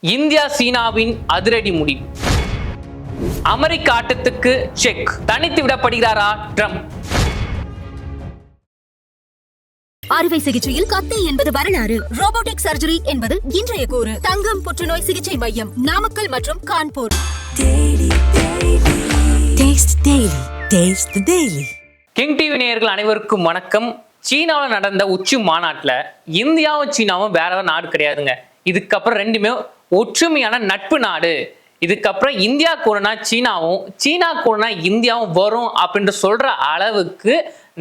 India சீனாவின் அதிரடி முடிவு. அமெரிக்க ஆட்டத்துக்கு செக் தனித்து விடப்படுகிறாரா ட்ரம்ப்? அறுவை சிகிச்சையில் கத்தை என்பது வரலாறு. ரோபோட்டிக் சர்ஜரி என்பது இன்றைய கூறு. தங்கம் புற்றுநோய் சிகிச்சை மையம் நாமக்கல் மற்றும் Kanpur. Taste Daily. Taste the Daily. King TV நேயர்கள் அனைவருக்கும் வணக்கம். சீனாவில் நடந்த உச்சி மாநாட்டில் இந்தியாவும் சீனாவும் வேற வேற நாடு கிடையாதுங்க. இதுக்கப்புறம் ரெண்டுமே ஒற்றுமையான நட்பு நாடு. இதுக்கப்புறம் இந்தியா கூடனா சீனாவும் சீனா கூடனா இந்தியாவும் வரும் அப்படின்னு சொல்ற அளவுக்கு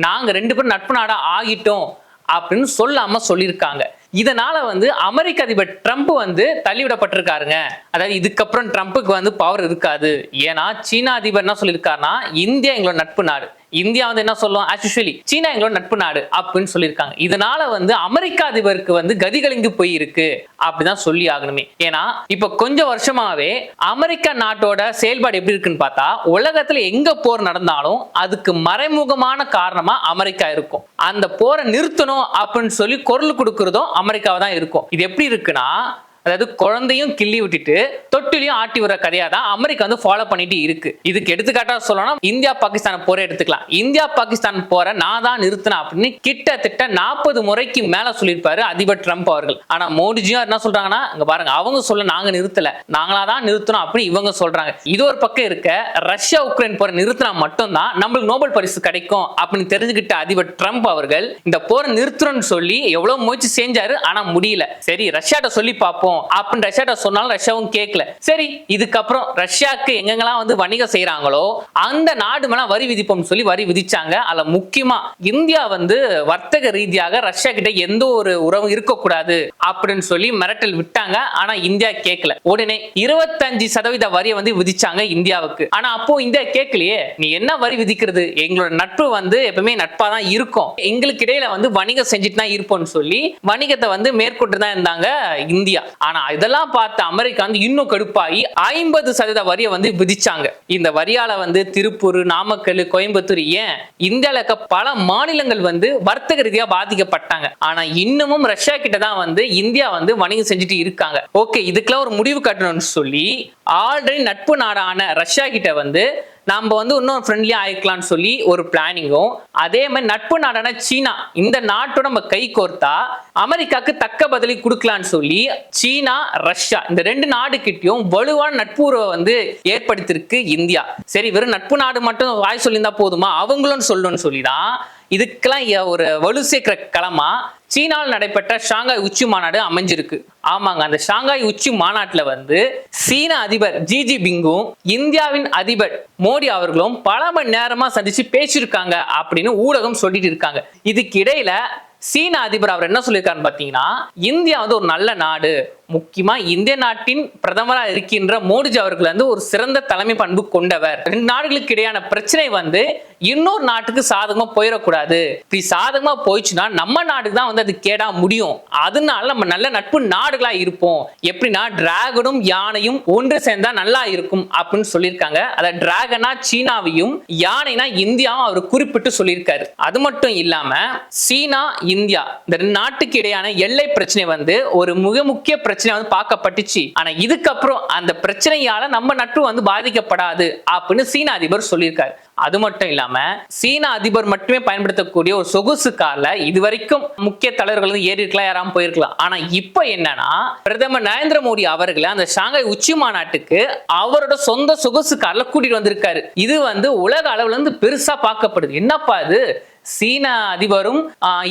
நாங்க ரெண்டு பேரும் நட்பு நாடா ஆகிட்டோம் அப்படின்னு சொல்லாம சொல்லியிருக்காங்க. இதனால வந்து அமெரிக்க அதிபர் ட்ரம்ப் வந்து தள்ளிவிடப்பட்டிருக்காருங்க. அதாவது இதுக்கப்புறம் ட்ரம்ப்புக்கு வந்து பவர் இருக்காது. ஏன்னா சீனா அதிபர் என்ன சொல்லியிருக்காருன்னா இந்தியா எங்களோட நட்பு நாடு. இந்தியா வந்து என்ன சொல்லுவோம் ஆக்சுவலி சீனா எங்களோட நட்பு நாடு அப்படின்னு சொல்லியிருக்காங்க. இதனால வந்து அமெரிக்க அதிபருக்கு வந்து கதிகலிங்கு போயிருக்கு அப்படிதான் சொல்லி ஆகணுமே. ஏன்னா இப்ப கொஞ்சம் வருஷமாவே அமெரிக்கா நாட்டோட செயல்பாடு எப்படி இருக்குன்னு பார்த்தா உலகத்துல எங்க போர் நடந்தாலும் அதுக்கு மறைமுகமான காரணமா அமெரிக்கா இருக்கும். அந்த போரை நிறுத்தணும் அப்படின்னு சொல்லி குரல் கொடுக்கறதும் அமெரிக்காவை தான் இருக்கும். இது எப்படி இருக்குன்னா அதாவது குழந்தையும் கிள்ளி விட்டுட்டு தொட்டிலையும் ஆட்டி விடுற கதையா தான் அமெரிக்கா வந்து ஃபாலோ பண்ணிட்டு இருக்கு. இதுக்கு எடுத்துக்காட்டா சொல்லணும் இந்தியா பாகிஸ்தான் போரை எடுத்துக்கலாம். இந்தியா பாகிஸ்தான் போரை நான் தான் நிறுத்தினேன் அப்படின்னு கிட்டத்தட்ட நாற்பது முறைக்கு மேல சொல்லியிருப்பாரு அதிபர் ட்ரம்ப் அவர்கள். ஆனா மோடிஜியும் என்ன சொல்றாங்கன்னா இங்க பாருங்க அவங்க சொல்ல நாங்க நிறுத்தல. நாங்களா தான் நிறுத்தணும் அப்படின்னு இவங்க சொல்றாங்க. இது ஒரு பக்கம் இருக்க ரஷ்யா உக்ரைன் போரை நிறுத்தினா மட்டும்தான் நம்மளுக்கு நோபல் பரிசு கிடைக்கும் அப்படின்னு தெரிஞ்சுக்கிட்ட அதிபர் ட்ரம்ப் அவர்கள் இந்த போரை நிறுத்துறோம்னு சொல்லி எவ்வளவு முயற்சி செஞ்சாரு ஆனா முடியல. சரி ரஷ்யாட்ட சொல்லி பார்ப்போம். அப்படின்னு ரஷ்யாட்ட சொன்னாலும் ரஷ்யாவும் கேட்கல. சரி இதுக்கப்புறம் ரஷ்யாக்கு எங்கெங்கெல்லாம் வந்து வணிகம் செய்யறாங்களோ அந்த நாடு மேலாம் வரி விதிப்போம்னு சொல்லி வரி விதிச்சாங்க. அதுல முக்கியமா இந்தியா வந்து வர்த்தக ரீதியாக ரஷ்யா கிட்ட எந்த ஒரு உறவும் இருக்கக்கூடாது அப்படின்னு சொல்லி மிரட்டல் விட்டாங்க. ஆனா இந்தியா கேட்கல. உடனே இருபத்தஞ்சு சதவீத வரியை வந்து விதிச்சாங்க இந்தியாவுக்கு. ஆனா அப்போ இந்தியா கேட்கலையே. நீ என்ன வரி விதிக்கிறது? எங்களோட நட்பு வந்து எப்பவுமே நட்பா தான் இருக்கும். எங்களுக்கு இடையில வந்து வணிகம் செஞ்சுட்டு தான் இருப்போம்னு சொல்லி வணிகத்தை வந்து மேற்கொண்டு தான் இருந்தாங்க இந்தியா. ஆனா இதெல்லாம் பார்த்த அமெரிக்கா வந்து இன்னும் கடுப்பாகி ஐம்பது சதவீத வரியை வந்து விதிச்சாங்க. இந்த வரியால வந்து திருப்பூர் நாமக்கல் கோயம்புத்தூர் ஏன் இந்தியாவில் இருக்க பல மாநிலங்கள் வந்து வர்த்தக ரீதியா பாதிக்கப்பட்டாங்க. ஆனா இன்னமும் ரஷ்யா கிட்ட தான் வந்து இந்தியா வந்து வணிகம் செஞ்சுட்டு இருக்காங்க. ஓகே இதுக்கெல்லாம் ஒரு முடிவு கட்டணும்னு சொல்லி ஆல்ரெடி நட்பு நாடான ரஷ்யா கிட்ட வந்து நம்ம வந்து இன்னும் ஃப்ரெண்ட்லியா ஆயிக்கலாம்னு சொல்லி ஒரு பிளானிங்கும் அதே மாதிரி நட்பு நாடான சீனா. இந்த நாட்டோட நம்ம கை கோர்த்தா அமெரிக்காக்கு தக்க பதிலி கொடுக்கலாம்னு சொல்லி சீனா ரஷ்யா இந்த ரெண்டு நாடு கிட்டயும் வலுவான நட்புறவை வந்து ஏற்படுத்தியிருக்கு இந்தியா. சரி வெறும் நட்பு நாடு மட்டும் வாய் சொல்லியிருந்தா போதுமா? அவங்களும் சொல்லணும்னு சொல்லி தான் இதுக்கெல்லாம் ஒரு வலு சேர்க்கிற களமா சீனாவில் நடைபெற்ற ஷாங்காய் உச்சி மாநாடு அமைஞ்சிருக்கு. ஆமாங்க அந்த ஷாங்காய் உச்சி மாநாட்டில் வந்து சீன அதிபர் ஜி ஜி பிங்கும் இந்தியாவின் அதிபர் மோடி அவர்களும் பல மணி நேரமா சந்திச்சு பேசியிருக்காங்க அப்படின்னு ஊடகம் சொல்லிட்டு இருக்காங்க. இதுக்கு இடையில சீன அதிபர் அவர் என்ன சொல்லியிருக்காருன்னு பார்த்தீங்கன்னா இந்தியா வந்து ஒரு நல்ல நாடு. முக்கியமா இந்திய நாட்டின் பிரதமராக இருக்கின்ற மோடிஜி அவர்கள் வந்து ஒரு சிறந்த தலைமை பண்பு கொண்டவர். ரெண்டு நாடுகளுக்கு இடையான பிரச்சனை வந்து இன்னொரு நாட்டுக்கு சாதகமா போயிடக்கூடாது இப்படி சாதகமா போயிடுச்சுன்னா நம்ம நாடுக்கு தான் வந்து அது கேடா முடியும். அதனால நம்ம நல்ல நட்பு நாடுகளா இருப்போம். எப்படின்னா டிராகனும் யானையும் ஒன்று சேர்ந்தா நல்லா இருக்கும் அப்படின்னு சொல்லியிருக்காங்க. அதை டிராகனா சீனாவையும் யானைனா இந்தியாவும் அவர் குறிப்பிட்டு சொல்லியிருக்காரு. அது மட்டும் இல்லாம சீனா இந்தியா இந்த ரெண்டு நாட்டுக்கு இடையான எல்லை பிரச்சனை வந்து ஒரு மிக முக்கிய பிரச்சனை வந்து பார்க்கப்பட்டுச்சு. ஆனா இதுக்கப்புறம் அந்த பிரச்சனையால நம்ம நட்பு வந்து பாதிக்கப்படாது அப்படின்னு சீன அதிபர் சொல்லியிருக்காரு. அது மட்டும் இல்லாம சீன அதிபர் மட்டுமே பயன்படுத்தக்கூடிய ஒரு சொகுசு கார்ல இதுவரைக்கும் முக்கிய தலைவர்கள் வந்து ஏறி இருக்கலாம் யாராம போயிருக்கலாம். ஆனா இப்போ என்னன்னா பிரதமர் நரேந்திர மோடி அவர்களை அந்த ஷாங்காய் உச்சி மாநாட்டுக்கு அவரோட சொந்த சொகுசு கார்ல கூட்டிட்டு வந்திருக்காரு. இது வந்து உலக அளவுல இருந்து பெருசா பார்க்கப்படுது. என்னப்பா இது சீன அதிபரும்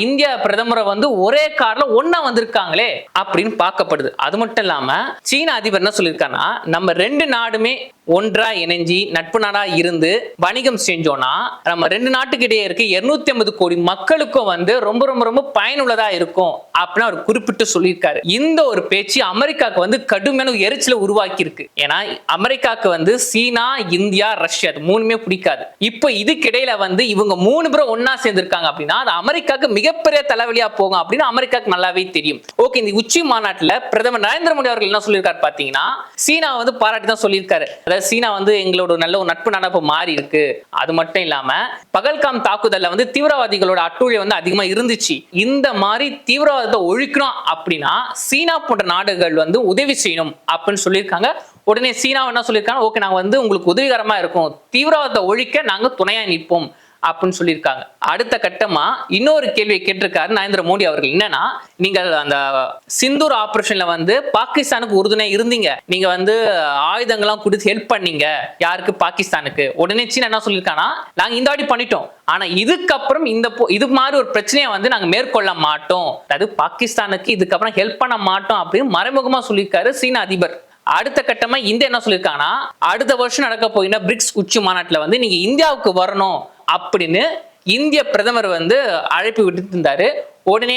இந்திய பிரதமரை வந்து ஒரே கார்ல ஒன்னா வந்திருக்காங்களே அப்படின்னு பார்க்கப்படுது. அது மட்டும் இல்லாம சீன அதிபர் என்ன சொல்லியிருக்காருன்னா நம்ம ரெண்டு நாடுமே ஒன்றா இணைஞ்சி நட்பு நாடா இருந்து வணிகம் செஞ்சோம்னா நம்ம ரெண்டு நாட்டுக்கிட்டே இருக்க 250 ஐம்பது கோடி மக்களுக்கும் வந்து ரொம்ப ரொம்ப ரொம்ப பயனுள்ளதா இருக்கும் அப்படின்னு அவர் குறிப்பிட்டு சொல்லியிருக்காரு. இந்த ஒரு பேச்சு அமெரிக்காவுக்கு வந்து கடுமையான எரிச்சல எரிச்சலை உருவாக்கி இருக்கு ஏன்னா அமெரிக்காவுக்கு வந்து சீனா இந்தியா ரஷ்யா அது மூணுமே பிடிக்காது. இப்போ இதுக்கிடையில வந்து இவங்க மூணு பேரும் ஒன்னா சேர்ந்திருக்காங்க அப்படின்னா அது அமெரிக்காவுக்கு மிகப்பெரிய தலைவலியா போகும் அப்படின்னு அமெரிக்காவுக்கு நல்லாவே தெரியும். ஓகே இந்த உச்சி மாநாட்டுல பிரதமர் நரேந்திர மோடி அவர்கள் என்ன சொல்லியிருக்காரு பாத்தீங்கன்னா சீனா வந்து பாராட்டி தான் சொல்லியிருக்காரு. சீனா வந்து எங்களோட நல்ல ஒரு நட்பு நடப்பு மாறி இருக்கு. அது மட்டும் இல்லாம பகல்காம் தாக்குதல்ல வந்து தீவிரவாதிகளோட அட்டுழியம் வந்து அதிகமா இருந்துச்சு. இந்த மாதிரி தீவிரவாதத்தை ஒழிக்கணும் அப்படின்னா சீனா போன்ற நாடுகள் வந்து உதவி செய்யணும் அப்படின்னு சொல்லியிருக்காங்க. உடனே சீனா என்ன சொல்லியிருக்காங்க? ஓகே நாங்க வந்து உங்களுக்கு உதவிகரமா இருக்கோம். தீவிரவாதத்தை ஒழிக்க நாங்க துணையா நிற்போம். அப்படின்னு சொல்லியிருக்காங்க. அடுத்த கட்டமா இன்னொரு கேள்வியை கேட்டிருக்காரு நரேந்திர மோடி அவர்கள். என்னன்னா நீங்கள் அந்த சிந்தூர் ஆபரேஷன்ல வந்து பாகிஸ்தானுக்கு உறுதுணை இருந்தீங்க. நீங்க வந்து ஆயுதங்கள்லாம் கொடுத்து ஹெல்ப் பண்ணீங்க. யாருக்கு? பாகிஸ்தானுக்கு. உடனே சீனா என்ன சொல்லியிருக்கானா நாங்க இந்த வாட்டி பண்ணிட்டோம். ஆனா இதுக்கப்புறம் இந்த போ- இது மாதிரி ஒரு பிரச்சனையை வந்து நாங்க மேற்கொள்ள மாட்டோம். அதாவது பாகிஸ்தானுக்கு இதுக்கப்புறம் ஹெல்ப் பண்ண மாட்டோம் அப்படின்னு மறைமுகமா சொல்லியிருக்காரு சீன அதிபர். அடுத்த கட்டமா இந்தியா என்ன சொல்லியிருக்காங்கன்னா அடுத்த வருஷம் நடக்க போகிற பிரிக்ஸ் உச்சி மாநாட்டில் வந்து நீங்க இந்தியாவுக்கு வரணும். அப்படின்னு இந்திய பிரதமர் வந்து அழைப்பு விட்டு இருந்தாரு உடனே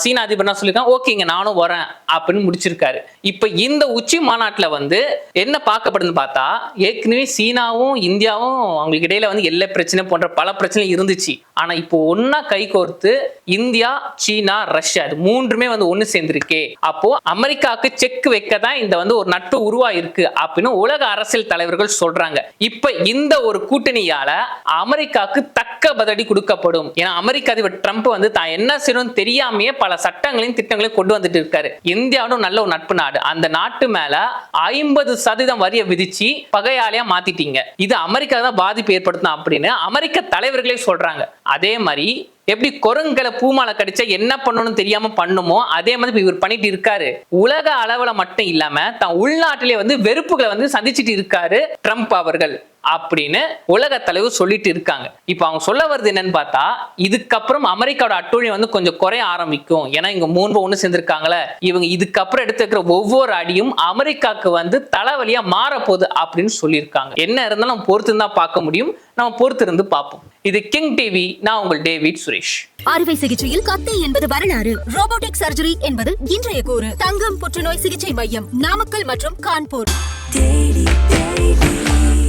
சீன அதிபர் என்ன சொல்லியிருக்காங்க ஓகேங்க நானும் வரேன் அப்படின்னு முடிச்சிருக்காரு. இப்ப இந்த உச்சி மாநாட்டில் வந்து என்ன பார்க்கப்படுதுன்னு பார்த்தா ஏற்கனவே சீனாவும் இந்தியாவும் அவங்களுக்கு இடையில வந்து எல்லை பிரச்சனை போன்ற பல பிரச்சனை இருந்துச்சு. ஆனா இப்போ ஒன்னா கை கோர்த்து இந்தியா சீனா ரஷ்யா இது மூன்றுமே வந்து ஒன்னு சேர்ந்திருக்கே. அப்போ அமெரிக்காவுக்கு செக் வைக்க தான் இந்த வந்து ஒரு நட்பு உருவாயிருக்கு அப்படின்னு உலக அரசியல் தலைவர்கள் சொல்றாங்க. இப்ப இந்த ஒரு கூட்டணியால அமெரிக்காவுக்கு தக்க பதிலடி கொடுக்கப்படும். ஏன்னா அமெரிக்க அதிபர் ட்ரம்ப் வந்து தான் என்ன செய்யணும்னு தெரியாமையே பல சட்டங்களையும் திட்டங்களையும் கொண்டு வந்துட்டு இருக்காரு. இந்தியாவும் நல்ல ஒரு நட்பு நாடு. அந்த நாட்டு மேல ஐம்பது சதவீதம் வரியை விதிச்சு பகையாளியா மாத்திட்டீங்க. இது அமெரிக்கா தான் பாதிப்பு ஏற்படுத்தும் அப்படின்னு அமெரிக்க தலைவர்களே சொல்றாங்க. அதே மாதிரி எப்படி குரங்களை பூமாலை கடிச்சா என்ன பண்ணணும்னு தெரியாம பண்ணுமோ அதே மாதிரி இவர் பண்ணிட்டு இருக்காரு. உலக அளவுல மட்டும் இல்லாம தான் உள்நாட்டிலே வந்து வெறுப்புகளை வந்து சந்திச்சுட்டு இருக்காரு ட்ரம்ப் அவர்கள் அப்படின்னு உலக தலைவர் சொல்லிட்டு இருக்காங்க. இப்போ அவங்க சொல்ல வருது என்னன்னு பார்த்தா இதுக்கப்புறம் அமெரிக்காவோட அட்டூழியம் வந்து கொஞ்சம் குறைய ஆரம்பிக்கும். ஏன்னா இங்க மூணு ஒண்ணு சேர்ந்திருக்காங்களே இவங்க இதுக்கப்புறம் எடுத்து வைக்கிற ஒவ்வொரு அடியும் அமெரிக்காக்கு வந்து தலைவலியா மாறப்போகுது அப்படின்னு சொல்லியிருக்காங்க. என்ன இருந்தாலும் பொறுத்து தான் பார்க்க முடியும். நம்ம பொறுத்து இருந்து பார்ப்போம். இது கிங் டிவி நான் உங்கள் டேவிட் சுரேஷ் அறுவை சிகிச்சையில் கத்தை என்பது வரலாறு ரோபோட்டிக் சர்ஜரி என்பது இன்றைய கூறு தங்கம் புற்றுநோய் சிகிச்சை மையம் நாமக்கல் மற்றும் Kanpur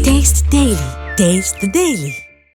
Taste the Daily. Taste the Daily.